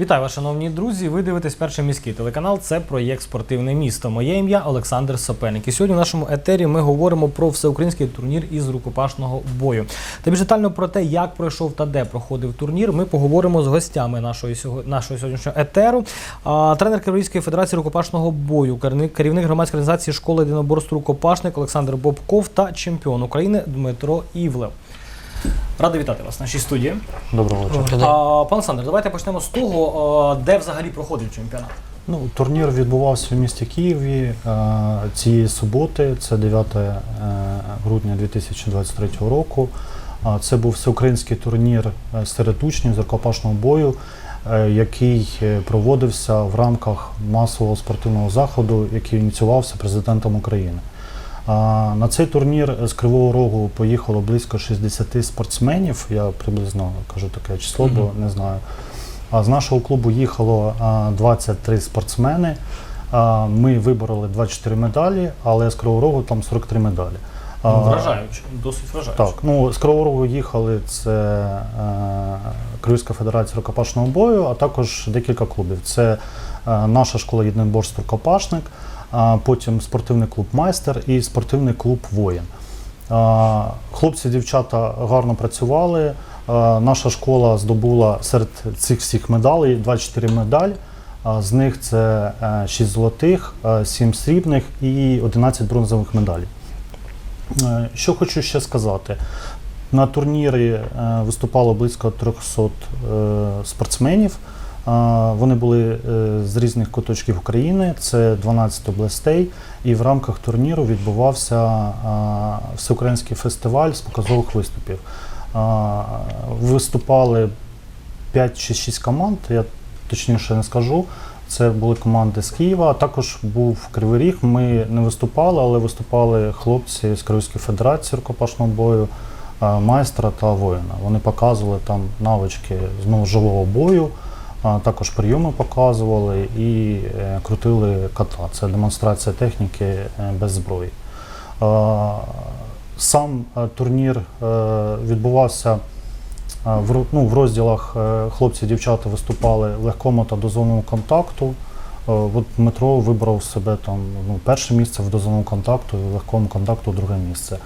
Вітаю шановні друзі. Ви дивитесь перший міський телеканал. Це проєкт Спортивне місто. Моє ім'я Олександр Сопельник. І сьогодні в нашому етері ми говоримо про всеукраїнський турнір із рукопашного бою. Та більш детально про те, як пройшов та де проходив турнір, ми поговоримо з гостями нашої нашого сьогоднішнього етеру. А, тренер Київської федерації рукопашного бою, керівник громадської організації школи єдиноборств рукопашник Олександр Бобков та чемпіон України Дмитро Івлев. Радий вітати вас в нашій студії. Доброго вечора. А, пан Олександр, давайте почнемо з того, де взагалі проходив чемпіонат. Ну, турнір відбувався в місті Києві цієї суботи, це 9 е, грудня 2023 року. А Це був всеукраїнський турнір е, серед учнів з рукопашного бою, е, який проводився в рамках масового спортивного заходу, який ініціювався президентом України. На цей турнір з Кривого Рогу поїхало близько 60 спортсменів. Я приблизно кажу таке число, бо не знаю. А з нашого клубу їхало 23 спортсмени. Ми вибороли 24 медалі, але з Кривого Рогу там 43 медалі. Ну, Вражаюче, досить вражаюче. Так, ну з Кривого Рогу їхали це е, Київська федерація рукопашного бою, а також декілька клубів. Це е, наша школа єдиноборств рукопашник, потім спортивний клуб Майстер і спортивний клуб Воїн. Хлопці, дівчата гарно працювали. Наша школа здобула серед цих всіх медалей 24 медалі. З них це 6 золотих, 7 срібних і 11 бронзових медалей. Е, Що хочу ще сказати. На турнірі е, виступало близько 300 е, спортсменів. Вони були е, з різних куточків України, це 12 областей. І в рамках турніру відбувався всеукраїнський фестиваль з показових виступів. Виступали 5 чи 6 команд, я точніше не скажу. Це були команди з Києва. Також був Кривий Ріг. Ми не виступали, але виступали хлопці з Київської федерації рукопашного бою, майстра та воїна. Вони показували там навички знову живого бою, також прийоми показували і е, крутили ката. Це демонстрація техніки е, без зброї. Сам е, турнір відбувався. В, ну, в розділах е, хлопці і дівчата виступали в легкому та дозовному контакту. От Дмитро вибрав себе там ну, перше місце в дозовному контакту, і в легкому контакту друге місце.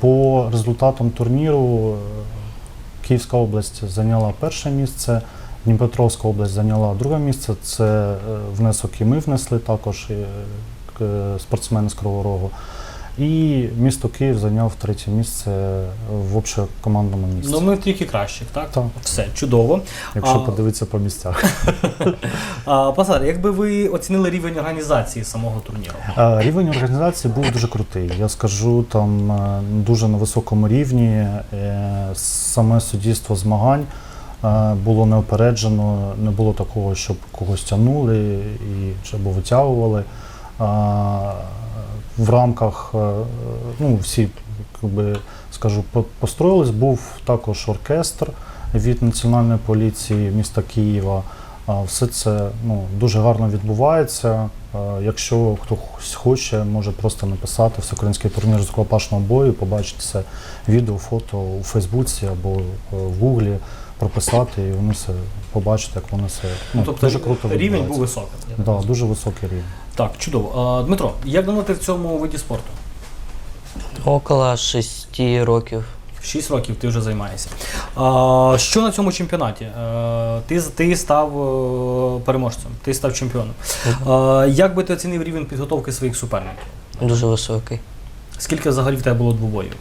По результатам турніру Київська область зайняла перше місце, Дніпропетровська область зайняла друге місце. Це е, внесок і ми внесли також е, спортсмени з Кривого Рогу. І місто Київ зайняв третє місце в общокомандному місці. Ну, ми трійки кращих, так? Так. Все, чудово. Якщо А- подивитися по місцях. Олександр, якби ви оцінили рівень організації самого турніру? Е, Рівень організації був дуже крутий. Я скажу, там дуже на високому рівні. Саме суддівство змагань було неопереджено, не було такого, щоб когось тягнули і або витягували. В рамках, е, ну, всі, якби, скажу, построїлись, був також оркестр від Національної поліції міста Києва. Все це ну, дуже гарно відбувається. Якщо хтось хоче, може просто написати всеукраїнський турнір з рукопашного бою, побачити це відео, фото у Фейсбуці або е, в Гуглі, прописати і вони все побачать, як воно все ну, тобто дуже круто рівень відбувається. був так Да, дуже високий рівень. Так, чудово. А, Дмитро, як давно ти в цьому виді спорту? Около шести років. Шість років ти вже займаєшся. А, що на цьому чемпіонаті? Е, ти, ти став е, переможцем, ти став чемпіоном. А, як би ти оцінив рівень підготовки своїх суперників? Дуже високий. Скільки взагалі в тебе було двобоїв?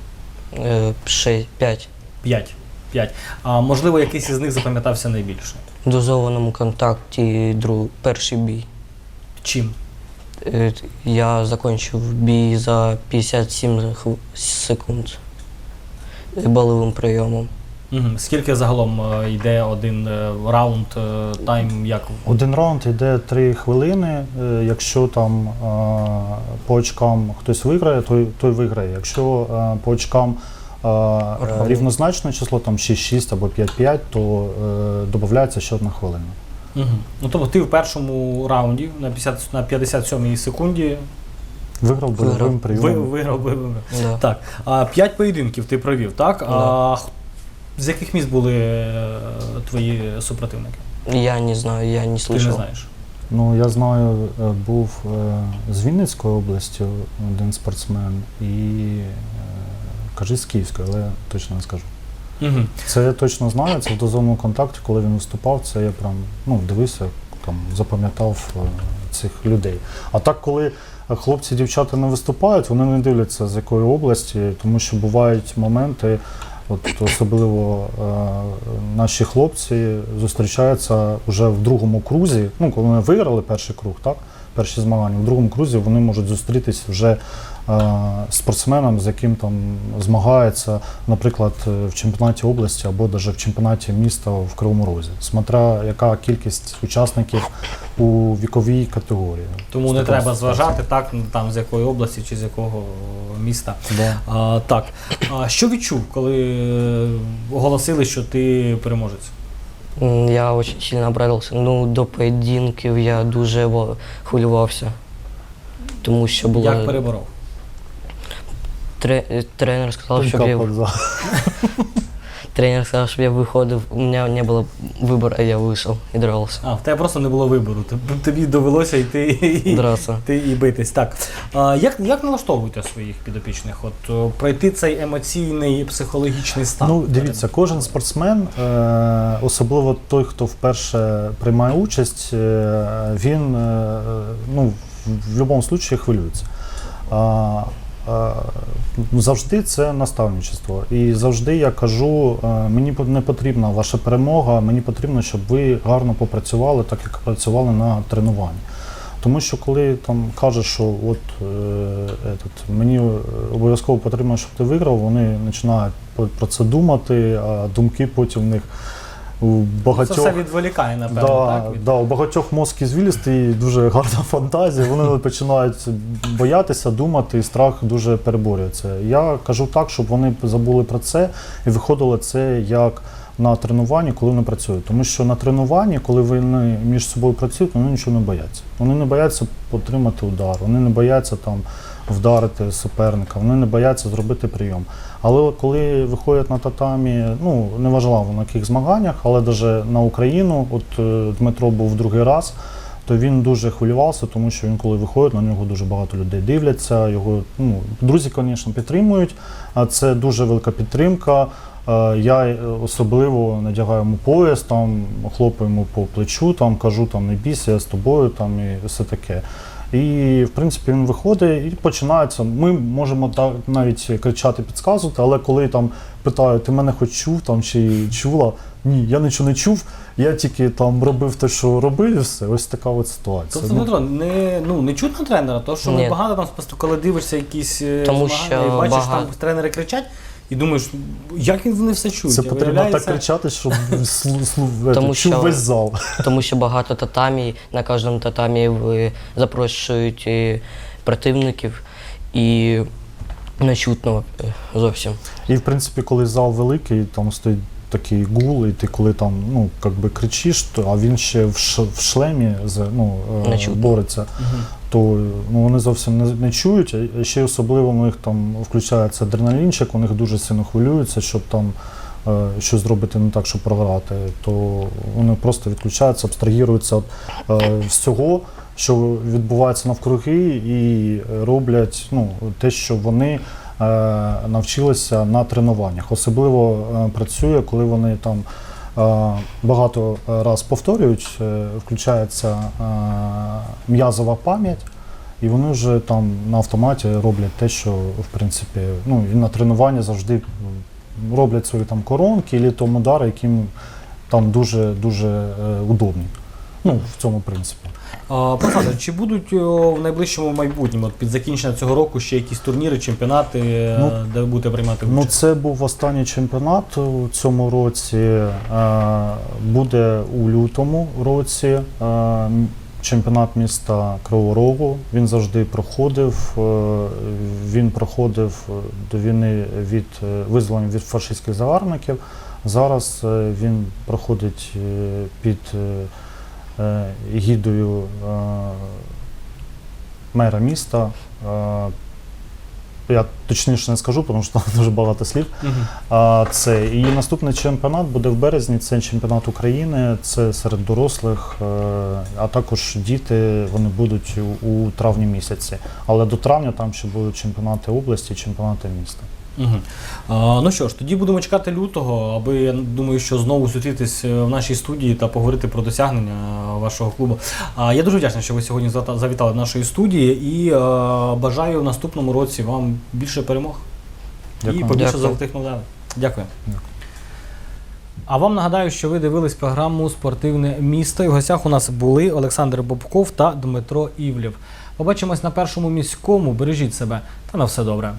Е, шесть, п'ять. П'ять. П'ять. А можливо, якийсь із них запам'ятався найбільше. В дозованому контакті друг, перший бій. Чим? Е, Я закінчив бій за 57 хв- секунд болевим прийомом. Угу. Скільки загалом е, йде один е, раунд, е, тайм, як Один раунд йде 3 хвилини. Е, Якщо там е, по очкам хтось виграє, той, той виграє. Якщо е, по очкам е, рівнозначне число, там 6-6 або 5-5, то е, додається ще одна хвилина. Угу. Ну тобто ти в першому раунді на 50, на 57 секунді Виграв Виграв. бойовим ви, виграв би. Да. Так. А п'ять поєдинків ти провів, так? А з яких міст були е, твої супротивники? Я не знаю, я не Ти не знаєш. Ну, я знаю, був е, з Вінницької області один спортсмен і кажи з Київської, але точно не скажу. Угу. Це я точно знаю, це в дозовому контакті, коли він виступав, це я прям ну, дивився, там, запам'ятав е, цих людей. А так, коли хлопці дівчата не виступають, вони не дивляться з якої області, тому що бувають моменти, от особливо е, наші хлопці зустрічаються вже в другому крузі. Ну, коли вони виграли перший круг, так? Перші змагання, в другому крузі вони можуть зустрітись вже е, спортсменом, з яким там змагається, наприклад, в чемпіонаті області або навіть в чемпіонаті міста в Кривому Розі. Смотря яка кількість учасників у віковій категорії. Тому не треба зважати так, ну, там з якої області чи з якого міста. Да. А, так. А що відчув, коли е, оголосили, що ти переможець? Я очень сильно обрадовался. Ну, до поєдинків я дуже хвилювався. Тому що було Як переборов? тре- тренер сказав, що я. тренер сказав, щоб я виходив. У мене не було вибору, а я вийшов і дрался. А, в тебе просто не було вибору. Тоб- Тобі довелося йти і, Драться. ти і битись. Так. А, як, як налаштовуєте своїх підопічних? От о, пройти цей емоційний психологічний стан? Ну, дивіться, кожен спортсмен, е, особливо той, хто вперше приймає участь, е, він е, ну, в будь-якому випадку хвилюється. А, завжди це наставничество. І завжди я кажу, е, мені не потрібна ваша перемога, мені потрібно, щоб ви гарно попрацювали, так як працювали на тренуванні. Тому що коли там кажеш, що от е, этот, мені е, обов'язково потрібно, щоб ти виграв, вони починають про це думати, а думки потім в них у Це все відволікає, напевно, Да, так? Від- да, у багатьох мозки звілісти і дуже гарна фантазія. Вони починають боятися, думати, і страх дуже переборюється. Я кажу так, щоб вони забули про це і виходило це як на тренуванні, коли вони працюють. Тому що на тренуванні, коли вони між собою працюють, вони нічого не бояться. Вони не бояться отримати удар, вони не бояться там вдарити суперника, вони не бояться зробити прийом. Але коли виходять на татамі, ну неважливо на яких змаганнях, але навіть на Україну, от е, Дмитро був другий раз, то він дуже хвилювався, тому що він, коли виходить, на нього дуже багато людей дивляться. Його ну друзі, звісно, підтримують. А це дуже велика підтримка. Е, Я е, особливо надягаю йому пояс, там хлопаю йому по плечу, там кажу, там не бійся, я з тобою, там і все таке. І в принципі він виходить і починається. Ми можемо так навіть кричати, підказувати, але коли там питають, ти мене хоч чув там чи чула? Ні, я нічого не чув. Я тільки там робив те, що робив, і все. Ось така от ситуація. Тобто, Ну, Дмитро, не, ну, не чутно тренера, то що ми Ні. багато там просто коли дивишся якісь е, Тому змагання що і бачиш, багато- там тренери кричать, і думаєш, як він вони все чують? це потрібно виявляється- так кричати, щоб слу- слу- Тому чув що- весь зал. Тому що багато татамі, на кожному татамі запрошують е, противників і не чутно е, зовсім. І в принципі, коли зал великий, там стоїть такий гул, і ти коли там ну би кричиш, то а він ще в, ш, в шлемі ну, е, бореться, Мгм. То ну, вони зовсім не, не чують. А ще особливо у них там включається адреналінчик, у них дуже сильно хвилюються, щоб там. е, Що зробити не так, щоб програти, то вони просто відключаються, абстрагіруються від е, всього, що відбувається навкруги, і роблять ну, те, що вони е, навчилися на тренуваннях. Особливо е, працює, коли вони там багато раз повторюють, е, включається е, м'язова пам'ять. І вони вже там на автоматі роблять те, що в принципі, ну і на тренуванні завжди роблять свої там коронки, і там удари, які їм там дуже дуже е, удобні. Ну, в цьому принципі. А, Пан чи будуть в найближчому майбутньому, от під закінчення цього року, ще якісь турніри, чемпіонати, е, Ну, де ви будете приймати Ну, це був останній чемпіонат у цьому році. Е, Буде у лютому році е, чемпіонат міста Кривого Рогу. Він завжди проходив. е, Він проходив е, до війни від е, визволення від фашистських загарбників. Зараз е, він проходить е, під е, е, гідою е, мера міста. е, я точніше не скажу, тому що там дуже багато слів. А, це і наступний чемпіонат буде в березні. Це чемпіонат України, це серед дорослих, е, а також діти вони будуть у травні місяці. Але до травня там ще будуть чемпіонати області, чемпіонати міста. Угу. А, ну що ж, тоді будемо чекати лютого, аби я думаю, що знову зустрітись е, в нашій студії та поговорити про досягнення е, вашого клубу. А, я дуже вдячний, що ви сьогодні завітали до нашої студії і е, бажаю в наступному році вам більше перемог Дякую. і побільше золотих медалей. Дякую. Дякую. А вам нагадаю, що ви дивились програму Спортивне місто. І в гостях у нас були Олександр Бобков та Дмитро Івлів. Побачимось на першому міському. Бережіть себе та на все добре.